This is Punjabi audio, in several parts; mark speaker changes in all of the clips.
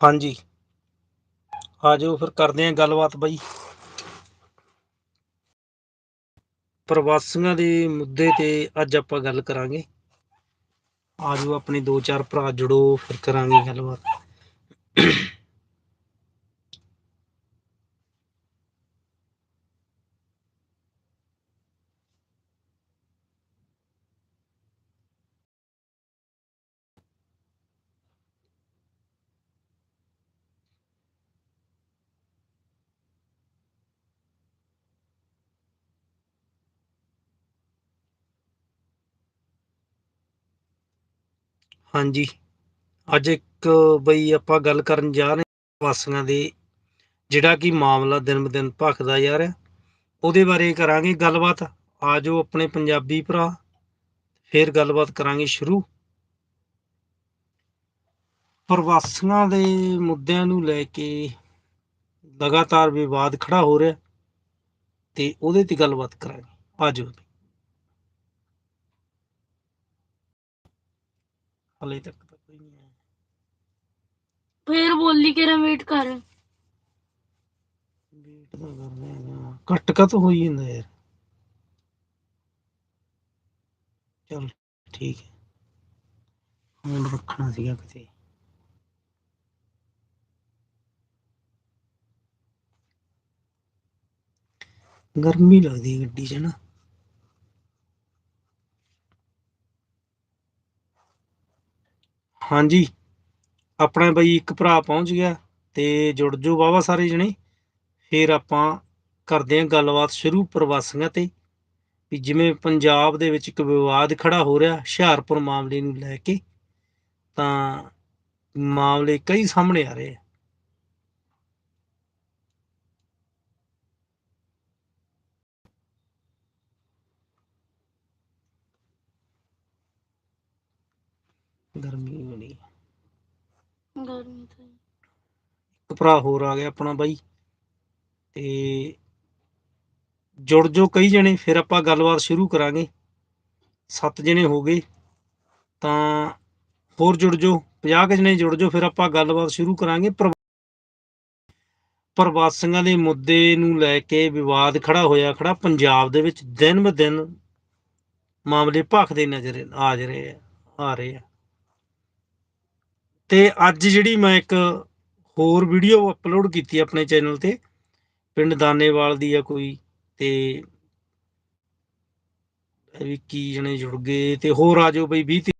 Speaker 1: ਹਾਂਜੀ। ਆ ਜਾਓ ਫਿਰ ਕਰਦੇ ਆਂ ਗੱਲਬਾਤ ਬਾਈ। ਪ੍ਰਵਾਸੀਆਂ ਦੇ ਮੁੱਦੇ ਤੇ ਅੱਜ ਆਪਾਂ ਗੱਲ ਕਰਾਂਗੇ। ਆ ਜਾਓ ਆਪਣੇ ਦੋ ਚਾਰ ਭਰਾ ਜੁੜੋ, ਫਿਰ ਕਰਾਂਗੇ ਗੱਲਬਾਤ। ਹਾਂਜੀ। ਅੱਜ ਇੱਕ ਬਈ ਆਪਾਂ ਗੱਲ ਕਰਨ ਜਾ ਰਹੇ ਹਾਂ ਵਾਸੀਆਂ ਦੇ, ਜਿਹੜਾ ਕਿ ਮਾਮਲਾ ਦਿਨ ਬ ਦਿਨ ਭਖਦਾ ਜਾ ਰਿਹਾ। ਉਹਦੇ ਬਾਰੇ ਕਰਾਂਗੇ ਗੱਲਬਾਤ। ਆ ਜਾਓ ਆਪਣੇ ਪੰਜਾਬੀ ਭਰਾ, ਫਿਰ ਗੱਲਬਾਤ ਕਰਾਂਗੇ ਸ਼ੁਰੂ। ਪ੍ਰਵਾਸੀਆਂ ਦੇ ਮੁੱਦਿਆਂ ਨੂੰ ਲੈ ਕੇ ਲਗਾਤਾਰ ਵਿਵਾਦ ਖੜਾ ਹੋ ਰਿਹਾ, ਤੇ ਉਹਦੇ ਤੇ ਗੱਲਬਾਤ ਕਰਾਂਗੇ। ਆ ਹਲੇ ਤੱਕ ਤਾਂ ਕੋਈ ਨਹੀਂ ਆਇਆ।
Speaker 2: ਫੇਰ ਬੋਲੀ ਕੇ ਵੇਟ ਕਰ।
Speaker 1: ਵੇਟ ਤਾਂ ਕਰ ਰਹੇ ਹਾਂ ਘੱਟ ਕਾ ਤਾਂ ਹੋਈ ਜਾਂਦਾ ਯਾਰ। ਚਲ ਠੀਕ ਹੈ। ਹੁਣ ਰੱਖਣਾ ਸੀਗਾ ਕਿਤੇ। ਗਰਮੀ ਲੱਗਦੀ ਗੱਡੀ 'ਚ ਨਾ। ਹਾਂਜੀ। ਆਪਣਾ ਬਈ ਇੱਕ ਭਰਾ ਪਹੁੰਚ ਗਿਆ ਤੇ ਜੁੜ ਜੋ ਵਾਵਾ ਸਾਰੇ ਜਣੇ। ਫਿਰ ਆਪਾਂ ਕਰਦੇ ਹਾਂ ਗੱਲਬਾਤ ਸ਼ੁਰੂ ਪ੍ਰਵਾਸੀਆਂ ਤੇ। ਵੀ ਜਿਵੇਂ ਪੰਜਾਬ ਦੇ ਵਿੱਚ ਇੱਕ ਵਿਵਾਦ ਖੜਾ ਹੋ ਰਿਹਾ ਹੁਸ਼ਿਆਰਪੁਰ ਮਾਮਲੇ ਨੂੰ ਲੈ ਕੇ, ਤਾਂ ਮਾਮਲੇ ਕਈ ਸਾਹਮਣੇ ਆ ਰਹੇ ਆ। ਗਰਮੀ
Speaker 2: ਗਰਮੀ ਤਾਂ
Speaker 1: ਇੱਕ ਭਰਾ ਹੋਰ ਆ ਗਿਆ ਆਪਣਾ ਬਾਈ। ਤੇ ਜੁੜ ਜੋ ਕਈ ਜਣੇ, ਫਿਰ ਆਪਾਂ ਗੱਲਬਾਤ ਸ਼ੁਰੂ ਕਰਾਂਗੇ। ਸੱਤ ਜਣੇ ਹੋ ਗਏ, ਤਾਂ ਹੋਰ ਜੁੜ ਜੋ 50 ਕੁ ਜਣੇ ਜੁੜ ਜੋ ਫਿਰ ਆਪਾਂ ਗੱਲਬਾਤ ਸ਼ੁਰੂ ਕਰਾਂਗੇ। ਪਰ- ਪ੍ਰਵਾਸੀਆਂ ਦੇ ਮੁੱਦੇ ਨੂੰ ਲੈ ਕੇ ਵਿਵਾਦ ਖੜਾ ਹੋਇਆ ਖੜਾ, ਪੰਜਾਬ ਦੇ ਵਿੱਚ ਦਿਨ ਬ ਦਿਨ ਮਾਮਲੇ ਭਖਦੇ ਨਜ਼ਰ ਆ ਰਹੇ ਆ ਆ ਰਹੇ ਆ। ਤੇ ਅੱਜ ਜਿਹੜੀ ਮੈਂ ਇੱਕ ਹੋਰ ਵੀਡੀਓ ਅਪਲੋਡ ਕੀਤੀ ਆਪਣੇ ਚੈਨਲ ਤੇ, ਪਿੰਡ ਦਾਨੇਵਾਲ ਦੀ ਆ ਕੋਈ, ਤੇ ਵੀ ਕੀ ਜਣੇ ਜੁੜ ਗਏ, ਤੇ ਹੋਰ ਆ ਜਾਓ ਬਈ 20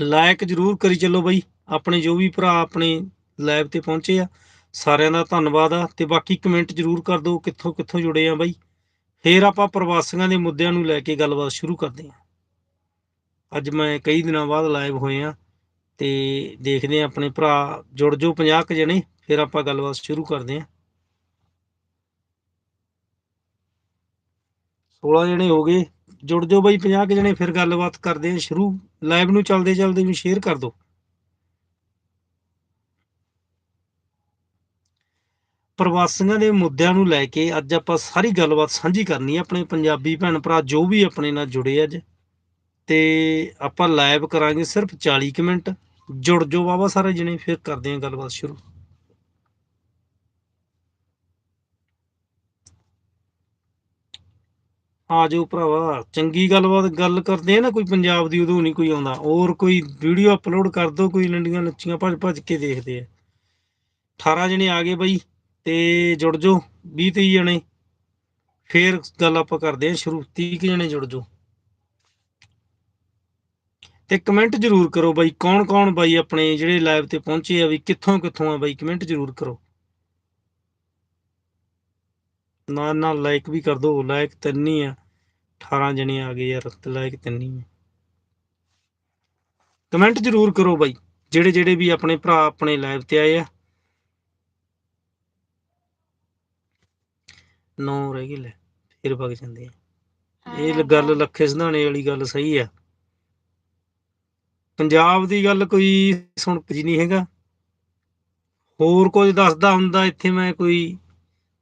Speaker 1: ਲਾਇਕ ਜਰੂਰ ਕਰੀ ਚੱਲੋ ਬਈ, ਆਪਣੇ ਜੋ ਵੀ ਭਰਾ ਆਪਣੇ ਲਾਈਵ ਤੇ ਪਹੁੰਚੇ ਆ, ਸਾਰਿਆਂ ਦਾ ਧੰਨਵਾਦ ਆ, ਤੇ ਬਾਕੀ ਕਮੈਂਟ ਜਰੂਰ ਕਰ ਦਿਓ ਕਿੱਥੋਂ ਕਿੱਥੋਂ ਜੁੜੇ ਆ ਬਾਈ। ਫੇਰ ਆਪਾਂ ਪ੍ਰਵਾਸੀਆਂ ਦੇ ਮੁੱਦਿਆਂ ਨੂੰ ਲੈ ਕੇ ਗੱਲਬਾਤ ਸ਼ੁਰੂ ਕਰਦੇ ਹਾਂ ਅੱਜ ਮੈਂ ਕਈ ਦਿਨਾਂ ਬਾਅਦ ਲਾਈਵ ਹੋਏ ਆ ਤੇ ਦੇਖਦੇ ਆ ਆਪਣੇ ਭਰਾ ਜੁੜ ਜੋ 50 ਕ ਜਣੇ, ਫਿਰ ਆਪਾਂ ਗੱਲਬਾਤ ਸ਼ੁਰੂ ਕਰਦੇ ਆ। 16 ਜਣੇ ਹੋ ਗਏ, ਜੁੜ ਜਾਓ ਬਾਈ 50 ਕ ਜਣੇ, ਫਿਰ ਗੱਲਬਾਤ ਕਰਦੇ ਆ ਸ਼ੁਰੂ। ਲਾਈਵ ਨੂੰ ਚੱਲਦੇ ਚੱਲਦੇ ਵੀ ਸ਼ੇਅਰ ਕਰ ਦਿਓ। ਪ੍ਰਵਾਸੀਆਂ ਦੇ ਮੁੱਦਿਆਂ ਨੂੰ ਲੈ ਕੇ ਅੱਜ ਆਪਾਂ ਸਾਰੀ ਗੱਲਬਾਤ ਸਾਂਝੀ ਕਰਨੀ ਹੈ ਆਪਣੇ ਪੰਜਾਬੀ ਭੈਣ ਭਰਾ ਜੋ ਵੀ ਆਪਣੇ ਨਾਲ ਜੁੜੇ ਅੱਜ। ਤੇ ਆਪਾਂ ਲਾਈਵ ਕਰਾਂਗੇ ਸਿਰਫ 40 ਕੁ ਮਿੰਟ। ਜੁੜ ਜਾਓ ਵਾਵਾ ਸਾਰੇ ਜਣੇ, ਫਿਰ ਕਰਦੇ ਹਾਂ ਗੱਲਬਾਤ ਸ਼ੁਰੂ। ਆ ਜਾਓ ਭਰਾਵਾ, ਚੰਗੀ ਗੱਲਬਾਤ, ਗੱਲ ਕਰਦੇ ਆ ਨਾ ਕੋਈ ਪੰਜਾਬ ਦੀ, ਉਦੋਂ ਨਹੀਂ ਕੋਈ ਆਉਂਦਾ। ਹੋਰ ਕੋਈ ਵੀਡੀਓ ਅਪਲੋਡ ਕਰ ਦੋ ਕੋਈ ਲੰਡੀਆਂ ਲੱਚੀਆਂ ਭੱਜ ਭੱਜ ਕੇ ਦੇਖਦੇ ਆ। 18 ਜਣੇ ਆ ਗਏ ਬਾਈ, ਤੇ ਜੁੜ ਜਾਓ 20 30 ਜਣੇ। ਫੇਰ ਗੱਲ ਆਪਾਂ ਕਰਦੇ ਆ ਸ਼ੁਰੂ 30 ਕੁ ਜਣੇ ਜੁੜ ਜਾਓ। ਤੇ ਕਮੈਂਟ ਜਰੂਰ ਕਰੋ ਬਾਈ ਕੌਣ ਕੌਣ ਬਾਈ ਆਪਣੇ ਜਿਹੜੇ ਲਾਈਵ ਤੇ ਪਹੁੰਚੇ ਆ ਵੀ ਕਿੱਥੋਂ ਕਿੱਥੋਂ ਆ ਬਾਈ ਕਮੈਂਟ ਜਰੂਰ ਕਰੋ। ਨਾਲ ਨਾਲ ਲਾਈਕ ਵੀ ਕਰ ਦਿਓ ਲਾਈਕ ਤਿੰਨ ਹੀ ਆ 18 ਜਣੇ ਆ ਗਏ ਯਾਰ ਲਾਈਕ ਤਿੰਨ ਹੀ ਆ। ਕਮੈਂਟ ਜਰੂਰ ਕਰੋ ਬਾਈ ਜਿਹੜੇ ਜਿਹੜੇ ਵੀ ਆਪਣੇ ਭਰਾ ਆਪਣੇ ਲਾਈਵ ਤੇ ਆਏ ਆ। ਨੌ ਰਹਿ ਗਏ ਲੈ ਫਿਰ ਵਗ ਜਾਂਦੇ ਆ। ਇਹ ਗੱਲ ਲੱਖੇ ਸਿਧਾਣੇ ਵਾਲੀ ਗੱਲ ਸਹੀ ਆ। ਪੰਜਾਬ ਦੀ ਗੱਲ ਕੋਈ ਸੁਣਪ ਜੀ ਨਹੀਂ ਹੈਗਾ। ਹੋਰ ਕੁਝ ਦੱਸਦਾ ਹੁੰਦਾ, ਇੱਥੇ ਮੈਂ ਕੋਈ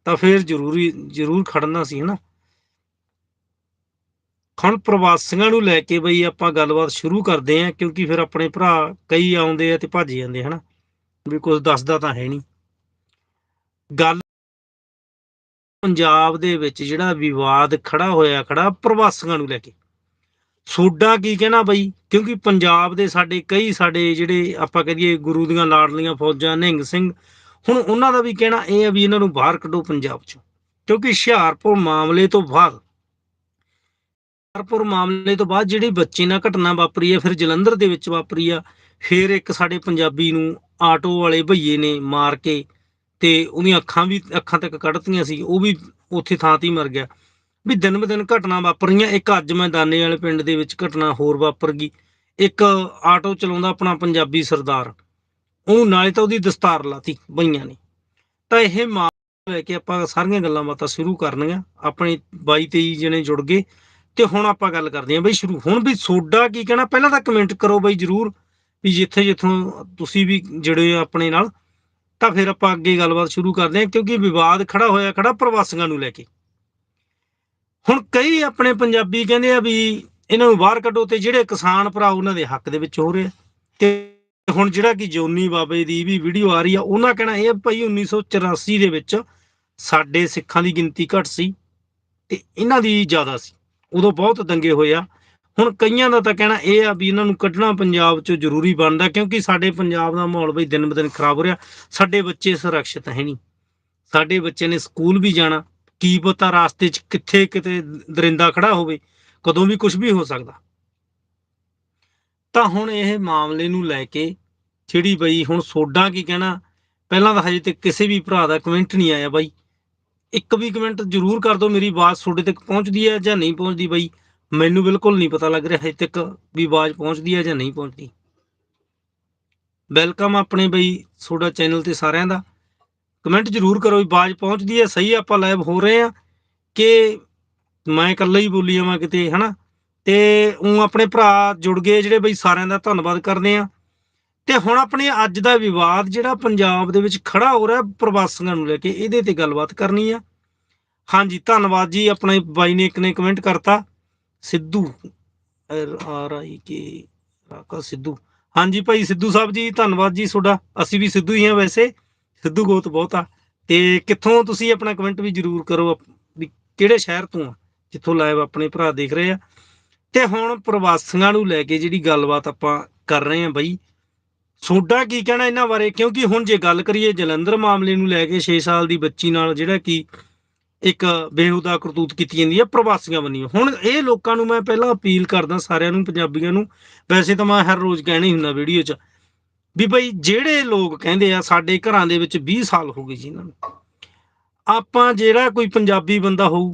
Speaker 1: ਤਾਂ ਫਿਰ ਜ਼ਰੂਰੀ, ਜ਼ਰੂਰ ਖੜਨਾ ਸੀ, ਹਨਾ। ਹੁਣ ਪ੍ਰਵਾਸੀਆਂ ਨੂੰ ਲੈ ਕੇ ਬਈ ਆਪਾਂ ਗੱਲਬਾਤ ਸ਼ੁਰੂ ਕਰਦੇ ਆਂ ਕਿਉਂਕਿ ਫਿਰ ਆਪਣੇ ਭਰਾ ਕਈ ਆਉਂਦੇ ਆ ਤੇ ਭੱਜ ਜਾਂਦੇ ਹਨਾ। ਵੀ ਕੁਝ ਦੱਸਦਾ ਤਾਂ ਹੈ ਨਹੀਂ ਗੱਲ ਪੰਜਾਬ ਦੇ ਵਿੱਚ ਜਿਹੜਾ ਵਿਵਾਦ ਖੜਾ ਹੋਇਆ, ਖੜਾ ਪ੍ਰਵਾਸੀਆਂ ਨੂੰ ਲੈ ਕੇ। ਸੋਡਾ ਕੀ ਕਹਿਣਾ ਬਈ? ਕਿਉਂਕਿ ਪੰਜਾਬ ਦੇ ਸਾਡੇ ਕਈ ਸਾਡੇ ਜਿਹੜੇ ਆਪਾਂ ਕਹੀਏ ਗੁਰੂ ਦੀਆਂ ਲਾਡਲੀਆਂ ਫੌਜਾਂ, ਨਿਹੰਗ ਸਿੰਘ, ਹੁਣ ਉਹਨਾਂ ਦਾ ਵੀ ਕਹਿਣਾ ਇਹ ਆ ਵੀ ਇਹਨਾਂ ਨੂੰ ਬਾਹਰ ਕੱਢੋ ਪੰਜਾਬ ਚੋਂ। ਕਿਉਂਕਿ ਹੁਸ਼ਿਆਰਪੁਰ ਮਾਮਲੇ ਤੋਂ ਬਾਅਦ, ਹੁਸ਼ਿਆਰਪੁਰ ਮਾਮਲੇ ਤੋਂ ਬਾਅਦ ਜਿਹੜੀ ਬੱਚੇ ਨਾਲ ਘਟਨਾ ਵਾਪਰੀ ਆ, ਫਿਰ ਜਲੰਧਰ ਦੇ ਵਿੱਚ ਵਾਪਰੀ ਆ, ਫਿਰ ਇੱਕ ਸਾਡੇ ਪੰਜਾਬੀ ਨੂੰ ਆਟੋ ਵਾਲੇ ਭਈਏ ਨੇ ਮਾਰ ਕੇ ਤੇ ਉਹਦੀਆਂ ਅੱਖਾਂ ਵੀ, ਅੱਖਾਂ ਤੱਕ ਕੱਢਤੀਆਂ ਸੀ, ਉਹ ਵੀ ਉੱਥੇ ਥਾਂ ਤੇ ਹੀ ਮਰ ਗਿਆ। ਵੀ ਦਿਨ ਬ ਦਿਨ ਘਟਨਾ ਵਾਪਰ ਰਹੀਆਂ ਇੱਕ ਅੱਜ ਮੈਂ ਦਾਨੇ ਵਾਲੇ ਪਿੰਡ ਦੇ ਵਿੱਚ ਘਟਨਾ ਹੋਰ ਵਾਪਰ ਗਈ। ਇੱਕ ਆਟੋ ਚਲਾਉਂਦਾ ਆਪਣਾ ਪੰਜਾਬੀ ਸਰਦਾਰ। ਉਹ ਨਾਲੇ ਤਾਂ ਉਹਦੀ ਦਸਤਾਰ ਲਾਤੀ ਬਈਆਂ ਨੇ। ਤਾਂ ਇਹ ਮਾਮਲਾ ਲੈ ਕੇ ਆਪਾਂ ਸਾਰੀਆਂ ਗੱਲਾਂ ਬਾਤਾਂ ਸ਼ੁਰੂ ਕਰਨੀਆਂ। ਆਪਣੇ 22 23 ਜਣੇ ਜੁੜ ਗਏ। ਤੇ ਹੁਣ ਆਪਾਂ ਗੱਲ ਕਰਦੇ ਹਾਂ ਬਈ ਸ਼ੁਰੂ। ਹੁਣ ਵੀ ਸੋਡਾ ਕੀ ਕਹਿਣਾ? ਪਹਿਲਾਂ ਤਾਂ ਕਮੈਂਟ ਕਰੋ ਬਈ ਜਰੂਰ। ਵੀ ਜਿੱਥੇ ਜਿੱਥੋਂ ਤੁਸੀਂ ਵੀ ਜੁੜੇ ਹੋ ਆਪਣੇ ਨਾਲ। ਤਾਂ ਫਿਰ ਆਪਾਂ ਅੱਗੇ ਗੱਲਬਾਤ ਸ਼ੁਰੂ ਕਰਦੇ ਹਾਂ। ਕਿਉਂਕਿ ਵਿਵਾਦ ਖੜਾ ਹੋਇਆ ਖੜਾ ਪ੍ਰਵਾਸੀਆਂ ਨੂੰ ਲੈ ਕੇ। ਹੁਣ ਕਈ ਆਪਣੇ ਪੰਜਾਬੀ ਕਹਿੰਦੇ ਆ ਵੀ ਇਹਨਾਂ ਨੂੰ ਬਾਹਰ ਕੱਢੋ ਤੇ ਜਿਹੜੇ ਕਿਸਾਨ ਭਰਾ ਉਹਨਾਂ ਦੇ ਹੱਕ ਦੇ ਵਿੱਚ ਹੋ ਰਹੇ ਆ। ਤੇ ਹੁਣ ਜਿਹੜਾ ਕਿ ਜੋਨੀ ਬਾਬੇ ਦੀ ਵੀ ਵੀਡੀਓ ਆ ਰਹੀ ਆ, ਉਹਨਾਂ ਕਹਿਣਾ ਇਹ ਆ ਭਾਈ 1984 ਦੇ ਵਿੱਚ ਸਾਡੇ ਸਿੱਖਾਂ ਦੀ ਗਿਣਤੀ ਘੱਟ ਸੀ ਤੇ ਇਹਨਾਂ ਦੀ ਜ਼ਿਆਦਾ ਸੀ। ਉਦੋਂ ਬਹੁਤ ਦੰਗੇ ਹੋਏ ਆ। ਹੁਣ ਕਈਆਂ ਦਾ ਤਾਂ ਕਹਿਣਾ ਇਹ ਆ ਵੀ ਇਹਨਾਂ ਨੂੰ ਕੱਢਣਾ ਪੰਜਾਬ 'ਚੋਂ ਜ਼ਰੂਰੀ ਬਣਦਾ ਕਿਉਂਕਿ ਸਾਡੇ ਪੰਜਾਬ ਦਾ ਮਾਹੌਲ ਬਈ ਦਿਨ ਬ ਦਿਨ ਖਰਾਬ ਹੋ ਰਿਹਾ। ਸਾਡੇ ਬੱਚੇ ਸੁਰੱਖਿਅਤ ਹੈ ਨਹੀਂ। ਸਾਡੇ ਬੱਚੇ ਨੇ ਸਕੂਲ ਵੀ ਜਾਣਾ। ਕੀ ਪਤਾ ਰਾਸਤੇ 'ਚ ਕਿੱਥੇ ਕਿਤੇ ਦਰਿੰਦਾ ਖੜਾ ਹੋਵੇ, ਕਦੋਂ ਵੀ ਕੁਝ ਵੀ ਹੋ ਸਕਦਾ। ਤਾਂ ਹੁਣ ਇਹ ਮਾਮਲੇ ਨੂੰ ਲੈ ਕੇ ਜਿਹੜੀ ਬਈ ਹੁਣ ਸੋਡਾ ਕੀ ਕਹਿਣਾ, ਪਹਿਲਾਂ ਤਾਂ ਹਜੇ ਤੱਕ ਕਿਸੇ ਵੀ ਭਰਾ ਦਾ ਕਮੈਂਟ ਨਹੀਂ ਆਇਆ ਬਾਈ। ਇੱਕ ਵੀ ਕਮੈਂਟ ਜ਼ਰੂਰ ਕਰ ਦਿਓ, ਮੇਰੀ ਆਵਾਜ਼ ਤੁਹਾਡੇ ਤੱਕ ਪਹੁੰਚਦੀ ਹੈ ਜਾਂ ਨਹੀਂ ਪਹੁੰਚਦੀ ਬਾਈ, ਮੈਨੂੰ ਬਿਲਕੁਲ ਨਹੀਂ ਪਤਾ ਲੱਗ ਰਿਹਾ ਹਜੇ ਤੱਕ ਵੀ ਆਵਾਜ਼ ਪਹੁੰਚਦੀ ਹੈ ਜਾਂ ਨਹੀਂ ਪਹੁੰਚਦੀ। ਵੈਲਕਮ ਆਪਣੇ ਬਈ ਤੁਹਾਡਾ ਚੈਨਲ ਤੇ ਸਾਰਿਆਂ ਦਾ। ਕਮੈਂਟ ਜ਼ਰੂਰ ਕਰੋ ਵੀ ਆਵਾਜ਼ ਪਹੁੰਚਦੀ ਹੈ, ਸਹੀ ਆਪਾਂ ਲਾਈਵ ਹੋ ਰਹੇ ਆ ਕਿ ਮੈਂ ਇਕੱਲਾ ਹੀ ਬੋਲੀ ਜਾਵਾਂ ਕਿਤੇ, ਹਨਾ? ਤੇ ਉਹ ਆਪਣੇ ਭਰਾ ਜੁੜ ਗਏ ਜਿਹੜੇ ਬਈ ਸਾਰਿਆਂ ਦਾ ਧੰਨਵਾਦ ਕਰਦੇ ਆ ਤੇ ਹੁਣ ਆਪਣੇ ਅੱਜ ਦਾ ਵਿਵਾਦ ਜਿਹੜਾ ਪੰਜਾਬ ਦੇ ਵਿੱਚ ਖੜਾ ਹੋ ਰਿਹਾ ਪ੍ਰਵਾਸੀਆਂ ਨੂੰ ਲੈ ਕੇ, ਇਹਦੇ ਤੇ ਗੱਲਬਾਤ ਕਰਨੀ ਆ। ਹਾਂਜੀ, ਧੰਨਵਾਦ ਜੀ, ਆਪਣੇ ਬਾਈ ਨੇ ਇੱਕ ਨੇ ਕਮੈਂਟ ਕਰਤਾ। Sidhu R, I, K, Raka, Sidhu. ਹਾਂਜੀ ਭਾਈ, ਸਿੱਧੂ ਸਾਹਿਬ ਜੀ, ਧੰਨਵਾਦ ਜੀ ਤੁਹਾਡਾ। ਅਸੀਂ ਵੀ ਸਿੱਧੂ ਹੀ ਆ ਵੈਸੇ। ਸਿੱਧੂ ਗੋਤ ਬਹੁਤ ਤੇ ਕਿੱਥੋਂ ਤੁਸੀਂ ਆਪਣਾ ਕਮੈਂਟ ਵੀ ਜਰੂਰ ਕਰੋ ਵੀ ਕਿਹੜੇ ਸ਼ਹਿਰ ਤੋਂ ਆ, ਜਿੱਥੋਂ ਲਾਈਵ ਆਪਣੇ ਭਰਾ ਦੇਖ ਰਹੇ ਆ। ਤੇ ਹੁਣ ਪ੍ਰਵਾਸੀਆਂ ਨੂੰ ਲੈ ਕੇ ਜਿਹੜੀ ਗੱਲਬਾਤ ਆਪਾਂ ਕਰ ਰਹੇ ਆ ਬਈ, ਸੋਡਾ ਕੀ ਕਹਿਣਾ ਇਹਨਾਂ ਬਾਰੇ? ਕਿਉਂਕਿ ਹੁਣ ਜੇ ਗੱਲ ਕਰੀਏ ਜਲੰਧਰ ਮਾਮਲੇ ਨੂੰ ਲੈ ਕੇ 6 ਸਾਲ ਦੀ ਬੱਚੀ ਨਾਲ ਜਿਹੜਾ ਕਿ ਇੱਕ ਬੇਹੁਦਾ ਕਰਤੂਤ ਕੀਤੀ ਜਾਂਦੀ ਹੈ ਪ੍ਰਵਾਸੀਆਂ ਬੰਨੀਓ ਹੁਣ ਇਹ ਲੋਕਾਂ ਨੂੰ ਮੈਂ ਪਹਿਲਾਂ ਅਪੀਲ ਕਰਦਾ ਸਾਰਿਆਂ ਨੂੰ, ਪੰਜਾਬੀਆਂ ਨੂੰ। ਵੈਸੇ ਤਾਂ ਮੈਂ ਹਰ ਰੋਜ਼ ਕਹਿਣਾ ਹੀ ਹੁੰਦਾ ਵੀਡੀਓ 'ਚ ਵੀ ਬਈ ਜਿਹੜੇ ਲੋਕ ਕਹਿੰਦੇ ਆ ਸਾਡੇ ਘਰਾਂ ਦੇ ਵਿੱਚ 20 ਸਾਲ ਹੋ ਗਏ ਜੀ ਇਹਨਾਂ ਨੂੰ, ਆਪਾਂ ਜਿਹੜਾ ਕੋਈ ਪੰਜਾਬੀ ਬੰਦਾ ਹੋਊ,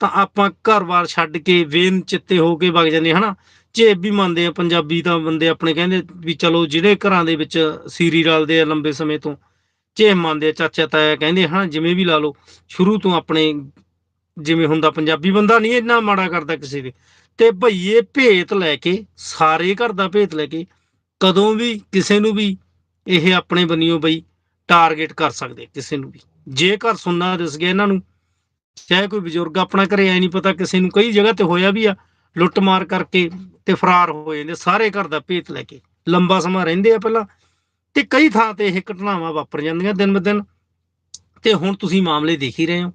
Speaker 1: ਤਾਂ ਆਪਾਂ ਘਰ-ਬਾਰ ਛੱਡ ਕੇ ਵੇਨ ਚਿੱਤੇ ਹੋ ਕੇ ਵਗ ਜਾਂਦੇ ਹਨਾ? ਝੇਬ ਵੀ ਮੰਨਦੇ ਆ, ਪੰਜਾਬੀ ਤਾਂ ਬੰਦੇ ਆਪਣੇ ਕਹਿੰਦੇ ਵੀ ਚਲੋ ਜਿਹੜੇ ਘਰਾਂ ਦੇ ਵਿੱਚ ਸੀਰੀ ਰਲਦੇ ਆ ਲੰਬੇ ਸਮੇਂ ਤੋਂ ਝੇਬ ਮੰਨਦੇ ਆ, ਚਾਚਾ ਤਾਇਆ ਕਹਿੰਦੇ ਹਨਾ, ਜਿਵੇਂ ਵੀ ਲਾ ਲਓ, ਸ਼ੁਰੂ ਤੋਂ ਆਪਣੇ ਜਿਵੇਂ ਹੁੰਦਾ ਪੰਜਾਬੀ ਬੰਦਾ ਨਹੀਂ ਇੰਨਾ ਮਾੜਾ ਕਰਦਾ ਕਿਸੇ ਦੇ, ਤੇ ਭਈਏ ਭੇਤ ਲੈ ਕੇ, ਸਾਰੇ ਘਰ ਦਾ ਭੇਤ ਲੈ ਕੇ ਕਦੋਂ ਵੀ ਕਿਸੇ ਨੂੰ ਵੀ ਇਹ ਆਪਣੇ ਬੰਨਿਓ ਬਈ ਟਾਰਗੇਟ ਕਰ ਸਕਦੇ ਕਿਸੇ ਨੂੰ ਵੀ। ਜੇਕਰ ਸੁਣਨਾ ਦਿਸ ਗਿਆ ਇਹਨਾਂ ਨੂੰ, ਚਾਹੇ ਕੋਈ ਬਜ਼ੁਰਗ ਆਪਣਾ ਘਰੇ ਆਇਆ ਨਹੀਂ ਪਤਾ ਕਿਸੇ ਨੂੰ, ਕਈ ਜਗ੍ਹਾ ਤੇ ਹੋਇਆ ਵੀ ਆ, ਲੁੱਟ ਮਾਰ ਕਰਕੇ ਤੇ ਫਰਾਰ ਹੋ ਜਾਂਦੇ ਸਾਰੇ ਘਰ ਦਾ ਭੇਤ ਲੈ ਕੇ। ਲੰਬਾ ਸਮਾਂ ਰਹਿੰਦੇ ਆ ਪਹਿਲਾਂ, ਤੇ ਕਈ ਥਾਂ ਤੇ ਇਹ ਘਟਨਾਵਾਂ ਵਾਪਰ ਜਾਂਦੀਆਂ ਦਿਨ ਬ ਦਿਨ। ਤੇ ਹੁਣ ਤੁਸੀਂ ਮਾਮਲੇ ਦੇਖ ਹੀ ਰਹੇ ਹੋ,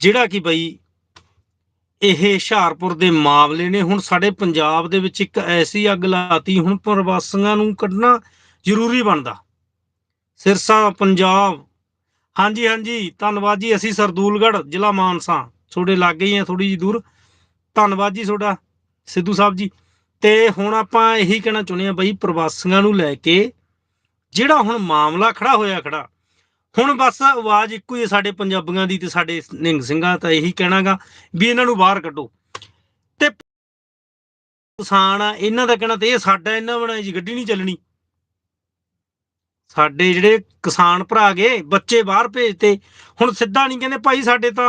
Speaker 1: ਜਿਹੜਾ ਕਿ ਬਈ ਇਹ ਹੁਸ਼ਿਆਰਪੁਰ ਦੇ ਮਾਮਲੇ ਨੇ। ਹੁਣ ਸਾਡੇ ਪੰਜਾਬ ਦੇ ਵਿੱਚ ਇੱਕ ਐਸੀ ਅੱਗ ਲਾਤੀ, ਹੁਣ ਪ੍ਰਵਾਸੀਆਂ ਨੂੰ ਕੱਢਣਾ ਜ਼ਰੂਰੀ ਬਣਦਾ। ਸਿਰਸਾ, ਪੰਜਾਬ। ਹਾਂਜੀ ਹਾਂਜੀ। ਧੰਨਵਾਦ ਜੀ, ਅਸੀਂ ਸਰਦੂਲਗੜ੍ਹ, ਜ਼ਿਲ੍ਹਾ ਮਾਨਸਾ। ਤੁਹਾਡੇ ਲਾਗੇ ਹੀ ਆ ਥੋੜੀ ਜੀ ਦੂਰ। ਧੰਨਵਾਦ ਜੀ ਤੁਹਾਡਾ, ਸਿੱਧੂ ਸਾਹਿਬ ਜੀ। ਤੇ ਹੁਣ ਆਪਾਂ ਇਹੀ ਕਹਿਣਾ ਚਾਹੁੰਦੇ ਆ ਬਈ, ਪ੍ਰਵਾਸੀਆਂ ਨੂੰ ਲੈ ਕੇ ਜਿਹੜਾ ਹੁਣ ਮਾਮਲਾ ਖੜਾ ਹੋਇਆ ਖੜਾ ਹੁਣ ਬਸ ਆਵਾਜ਼ ਇੱਕੋ ਹੀ ਹੈ ਸਾਡੇ ਪੰਜਾਬੀਆਂ ਦੀ ਤੇ ਸਾਡੇ ਨਿੰਗ ਸਿੰਘਾਂ ਤਾਂ ਇਹੀ ਕਹਿਣਾਗਾ ਵੀ ਇਹਨਾਂ ਨੂੰ ਬਾਹਰ ਕੱਢੋ। ਤੇ ਕਿਸਾਨ ਆ, ਇਹਨਾਂ ਦਾ ਕਹਿਣਾ ਤੇ ਇਹ ਸਾਡਾ ਇਹਨਾਂ ਬਣਾਈ ਜੀ, ਗੱਡੀ ਨਹੀਂ ਚੱਲਣੀ। ਸਾਡੇ ਜਿਹੜੇ ਕਿਸਾਨ ਭਰਾ ਗਏ, ਬੱਚੇ ਬਾਹਰ ਭੇਜਤੇ, ਹੁਣ ਸਿੱਧਾ ਨਹੀਂ ਕਹਿੰਦੇ, ਭਾਈ ਸਾਡੇ ਤਾਂ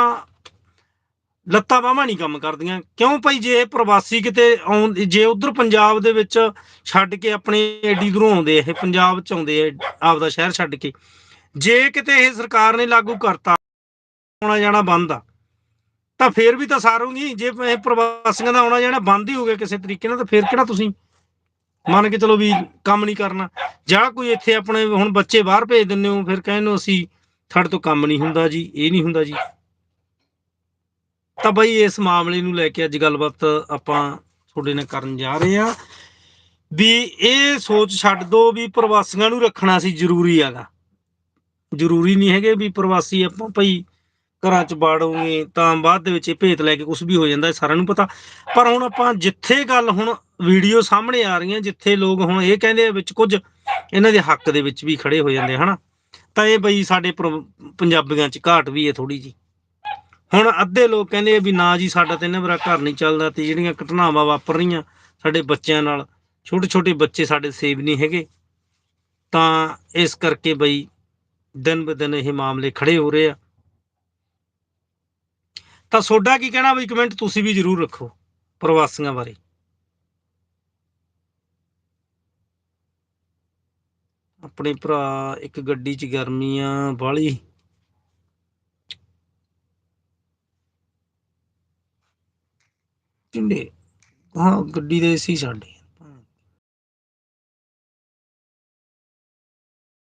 Speaker 1: ਲੱਤਾਂ ਬਾਹਾਂ ਨਹੀਂ ਕੰਮ ਕਰਦੀਆਂ। ਕਿਉਂ ਭਾਈ ਜੇ ਪ੍ਰਵਾਸੀ ਕਿਤੇ ਆਉਂ, ਜੇ ਉਧਰ ਪੰਜਾਬ ਦੇ ਵਿੱਚ ਛੱਡ ਕੇ ਆਪਣੇ ਏਡੀ ਦੂਰੋਂ ਆਉਂਦੇ ਇਹ ਪੰਜਾਬ ਚ ਆਉਂਦੇ ਆ, ਆਪਦਾ ਸ਼ਹਿਰ ਛੱਡ ਕੇ। ਜੇ ਕਿਤੇ ਇਹ ਸਰਕਾਰ ਨੇ ਲਾਗੂ ਕਰਤਾ, ਆਉਣਾ ਜਾਣਾ ਬੰਦ ਆ, ਤਾਂ ਫੇਰ ਵੀ ਤਾਂ ਸਾਰੂਗੀ ਜੇ ਇਹ ਪ੍ਰਵਾਸੀਆਂ ਦਾ ਆਉਣਾ ਜਾਣਾ ਬੰਦ ਹੀ ਹੋ ਗਿਆ ਕਿਸੇ ਤਰੀਕੇ ਨਾਲ, ਤਾਂ ਫੇਰ ਕਿਹੜਾ ਤੁਸੀਂ ਮੰਨ ਕੇ ਚਲੋ ਵੀ ਕੰਮ ਨਹੀਂ ਕਰਨਾ। ਜਾਂ ਕੋਈ ਇੱਥੇ ਆਪਣੇ ਹੁਣ ਬੱਚੇ ਬਾਹਰ ਭੇਜ ਦਿੰਦੇ ਹੋ, ਫਿਰ ਕਹਿੰਦੇ ਅਸੀਂ ਸਾਡੇ ਤੋਂ ਕੰਮ ਨਹੀਂ ਹੁੰਦਾ ਜੀ, ਇਹ ਨਹੀਂ ਹੁੰਦਾ ਜੀ। ਤਾਂ ਬਈ ਇਸ ਮਾਮਲੇ ਨੂੰ ਲੈ ਕੇ ਅੱਜ ਗੱਲਬਾਤ ਆਪਾਂ ਤੁਹਾਡੇ ਨਾਲ ਕਰਨ ਜਾ ਰਹੇ ਆ ਵੀ ਇਹ ਸੋਚ ਛੱਡ ਦੋ ਵੀ ਪ੍ਰਵਾਸੀਆਂ ਨੂੰ ਰੱਖਣਾ ਸੀ ਜ਼ਰੂਰੀ ਹੈਗਾ। ਜ਼ਰੂਰੀ ਨਹੀਂ ਹੈਗੇ ਵੀ ਪ੍ਰਵਾਸੀ ਆਪਾਂ ਭਈ ਘਰਾਂ ਚ ਬਾੜੋਗੇ ਤਾਂ ਬਾਅਦ ਦੇ ਵਿੱਚ ਇਹ ਭੇਤ ਲੈ ਕੇ ਕੁਝ ਵੀ ਹੋ ਜਾਂਦਾ ਸਾਰਿਆਂ ਨੂੰ ਪਤਾ। ਪਰ ਹੁਣ ਆਪਾਂ ਜਿੱਥੇ ਗੱਲ ਹੁਣ ਵੀਡੀਓ ਸਾਹਮਣੇ ਆ ਰਹੀਆਂ, ਜਿੱਥੇ ਲੋਕ ਹੁਣ ਇਹ ਕਹਿੰਦੇ ਵਿੱਚ ਕੁਝ ਇਹਨਾਂ ਦੇ ਹੱਕ ਦੇ ਵਿੱਚ ਵੀ ਖੜੇ ਹੋ ਜਾਂਦੇ ਹਨਾ? ਤਾਂ ਇਹ ਬਈ ਸਾਡੇ ਪੰਜਾਬੀਆਂ ਚ ਘਾਟ ਵੀ ਹੈ ਥੋੜੀ ਜੀ ਹੁਣ ਅੱਧੇ ਲੋਕ ਕਹਿੰਦੇ ਵੀ ਨਾ ਜੀ, ਸਾਡਾ ਤੇ ਇਹਨਾਂ ਬਰਾ ਘਰ ਨਹੀਂ ਚੱਲਦਾ ਤੇ ਜਿਹੜੀਆਂ ਘਟਨਾਵਾਂ ਵਾਪਰ ਰਹੀਆਂ ਸਾਡੇ ਬੱਚਿਆਂ ਨਾਲ ਛੋਟੇ ਛੋਟੇ ਬੱਚੇ ਸਾਡੇ ਸੇਵ ਨਹੀਂ ਹੈਗੇ। ਤਾਂ ਇਸ ਕਰਕੇ ਬਈ ਦਿਨ ਬ ਦਿਨ ਇਹ ਮਾਮਲੇ ਖੜੇ ਹੋ ਰਹੇ ਆ। ਤਾਂ ਤੁਹਾਡਾ ਕੀ ਕਹਿਣਾ ਵੀ ਕਮੈਂਟ ਤੁਸੀਂ ਵੀ ਜਰੂਰ ਰੱਖੋ ਪ੍ਰਵਾਸੀਆਂ ਬਾਰੇ। ਆਪਣੇ ਭਰਾ, ਇੱਕ ਗੱਡੀ 'ਚ ਗਰਮੀ ਆ ਬਾਹਲੀ ਕਿੰਨੇ ਹਾਂ, ਗੱਡੀ ਦੇ ਸੀ ਸਾਡੇ